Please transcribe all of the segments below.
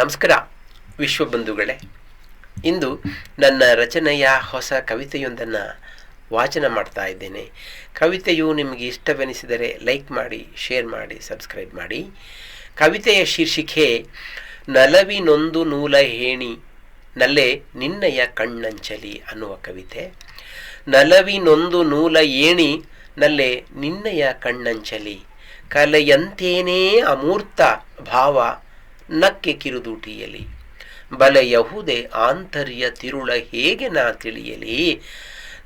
ನಮಸ್ಕಾರ ವಿಶ್ವಬಂಧುಗಳೇ ಇಂದು ನನ್ನ ರಚನೆಯ ಹೊಸ ಕವಿತೆಯೊಂದನ್ನು ವಾಚನ ಮಾಡ್ತಾ ಇದ್ದೇನೆ. ಕವಿತೆಯು ನಿಮಗೆ ಇಷ್ಟವೆನಿಸಿದರೆ ಲೈಕ್ ಮಾಡಿ, ಶೇರ್ ಮಾಡಿ, ಸಬ್ಸ್ಕ್ರೈಬ್ ಮಾಡಿ. ಕವಿತೆಯ ಶೀರ್ಷಿಕೆ, ನಲವಿನೊಂದು ನೂಲ ಹೇಣಿ, ನಲ್ಲೆ ನಿನ್ನಯ ಕಣ್ಣಂಚಲಿ ಅನ್ನುವ ಕವಿತೆ. ನಲವಿನೊಂದು ನೂಲ ಏಣಿ, ನಲ್ಲೆ ನಿನ್ನಯ ಕಣ್ಣಂಚಲಿ, ಕಲೆಯಂತೇನೇ ಅಮೂರ್ತ ಭಾವ ನಕ್ಕೆ ಕಿರುದೂಟಿಯಲಿ. ಬಲೆಯಹುದೆ ಆಂತರ್ಯ ತಿರುಳ ಹೇಗೆ ನಾ ತಿಳಿಯಲಿ?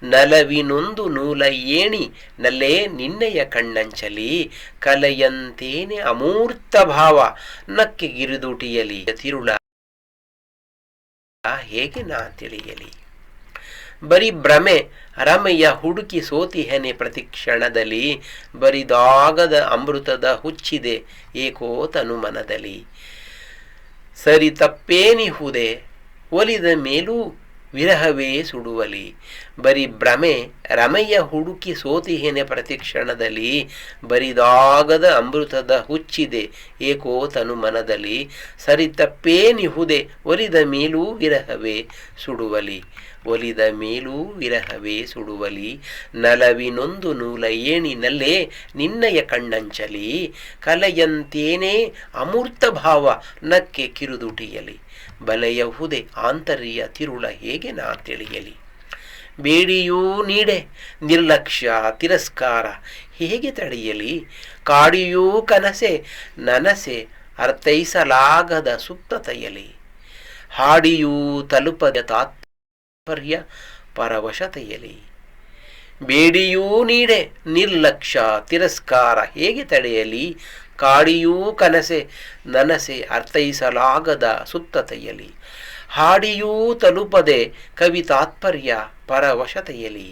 ನಲವಿನೊಂದು ನೂಲ ಏಣಿ ನಲ್ಲೇ ನಿನ್ನೆಯ ಕಣ್ಣಂಚಲಿ. ಕಲೆಯಂತೇನೆ ಅಮೂರ್ತ ಭಾವ ನಕ್ಕೆ ಗಿರಿದುಟಿಯಲಿ ತಿರುಳ ಹೇಗೆ ನಾ ತಿಳಿಯಲಿ? ಬರೀ ಭ್ರಮೆ ರಮೆಯ ಹುಡುಕಿ ಸೋತಿಹೆನೆ ಪ್ರತಿ ಕ್ಷಣದಲ್ಲಿ ಬರಿದಾಗದ ಅಮೃತದ ಹುಚ್ಚಿದೆ ಏಕೋತನು ಮನದಲ್ಲಿ. ಸರಿ ತಪ್ಪೇನಿಹುದೆ ಒಲಿದ ಮೇಲೂ ವಿರಹವೇ ಸುಡುವಲಿ. ಬರೀ ಭ್ರಮೆ ರಮೆಯ ಹುಡುಕಿ ಸೋತಿಹೇನೆ ಪ್ರತಿ ಕ್ಷಣದಲ್ಲಿ ಬರಿದಾಗದ ಅಮೃತದ ಹುಚ್ಚಿದೆ ಏಕೋ ತನು ಮನದಲ್ಲಿ. ಸರಿ ತಪ್ಪೇನಿಹುದೆ ಒಲಿದ ಮೇಲೂ ವಿರಹವೇ ಸುಡುವಲಿ. ಒಲಿದ ಮೇಲೂ ವಿರಹವೇ ಸುಡುವಲಿ. ನಲವಿನೊಂದು ನೂಲ ಏಣಿನಲ್ಲೇ ನಿನ್ನಯ ಕಣ್ಣಂಚಲಿ. ಕಲೆಯಂತೇನೇ ಅಮೂರ್ತ ಭಾವ ನಕ್ಕೆ ಕಿರುದುಟಿಯಲಿ. ಬಲೆಯಹುದೆ ಆಂತರ್ಯ ತಿರುಳ ಹೇಗೆ ನಾ ತಿಳಿಯಲಿ. ಬೇಡಿಯೂ ನೀಡೆ, ನಿರ್ಲಕ್ಷ್ಯ, ತಿರಸ್ಕಾರ ಹೇಗೆ ತಡೆಯಲಿ. ಕಾಡಿಯೂ ಕನಸೆ, ನನಸೆ ಅರ್ಥೈಸಲಾಗದ ಸುಪ್ತತೆಯಲಿ. ಹಾಡಿಯೂ ತಲುಪದ ತಾತ್ಪರ್ಯ ಪರವಶತೆಯಲಿ ಬೇಡಿಯೂ ನೀಡೆ, ನಿರ್ಲಕ್ಷ್ಯ, ತಿರಸ್ಕಾರ ಹೇಗೆ ತಡೆಯಲಿ? ಕಾಡಿಯೂ ಕನಸೆ, ನನಸೆ ಅರ್ಥೈಸಲಾಗದ ಸುತ್ತತೆಯಲಿ ಹಾಡಿಯೂ ತಲುಪದೆ ಕವಿ ತಾತ್ಪರ್ಯ ಪರವಶತೆಯಲಿ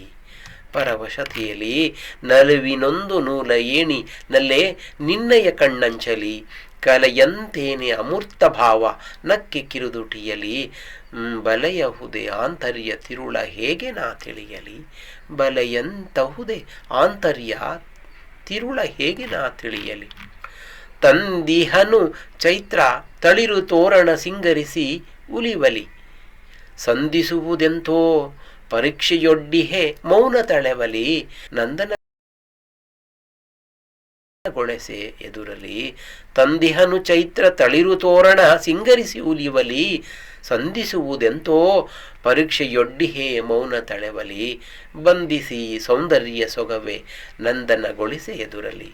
ಪರವಶತೆಯಲಿ ನಲುವಿನೊಂದು ನೂಲ ಏಣಿ, ನಲ್ಲೇ ನಿನ್ನಯ ಕಣ್ಣಂಚಲಿ. ಕಲೆಯಂತೇನೆ ಅಮೂರ್ತ ಭಾವ, ನಕ್ಕೆ ಕಿರುದುಟಿಯಲಿ. ಬಲೆಯಹುದೇ ಆಂತರ್ಯ ತಿರುಳ ಹೇಗೆ ನಾ ತಿಳಿಯಲಿ? ಬಲಯಂತಹುದೆ ಆಂತರ್ಯ ತಿರುಳ ಹೇಗೆ ನಾ ತಿಳಿಯಲಿ? ತಂದಿಹನು ಚೈತ್ರ ತಳಿರು ತೋರಣ ಸಿಂಗರಿಸಿ ಉಲಿವಲಿ. ಸಂಧಿಸುವುದೆಂತೋ ಪರೀಕ್ಷೆಯೊಡ್ಡಿಹೆ ಮೌನ ತಳೆವಲಿ. ನಂದನ ಗೊಳೆಸೆ ಎದುರಲಿ ತಂದಿಹನು ಚೈತ್ರ ತಳಿರು ತೋರಣ ಸಿಂಗರಿಸಿ ಉಲಿವಲಿ. ಸಂಧಿಸುವುದೆಂತೋ ಪರೀಕ್ಷೆಯೊಡ್ಡಿಹೇ ಮೌನ ತಳೆವಲಿ, ಬಂಧಿಸಿ ಸೌಂದರ್ಯ ಸೊಗವೆ, ನಂದನಗೊಳಿಸೆ ಎದುರಲಿ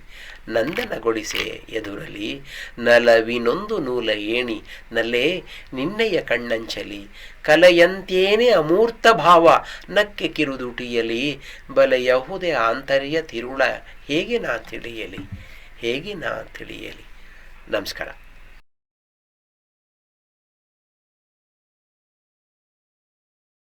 ನಂದನಗೊಳಿಸೆ ಎದುರಲಿ, ನಲವಿನೊಂದು ನೂಲ ಏಣಿ, ನಲ್ಲೇ ನಿನ್ನೆಯ ಕಣ್ಣಂಚಲಿ, ಕಲೆಯಂತೇನೆ ಅಮೂರ್ತ ಭಾವ, ನಕ್ಕೆ ಕಿರುದುಟಿಯಲಿ ಬಲೆಯಹುದೇ ಆಂತರ್ಯ ತಿರುಳ, ಹೇಗೆ ನಾ ತಿಳಿಯಲಿ, ಹೇಗೆ ನಾ ತಿಳಿಯಲಿ. ನಮಸ್ಕಾರ.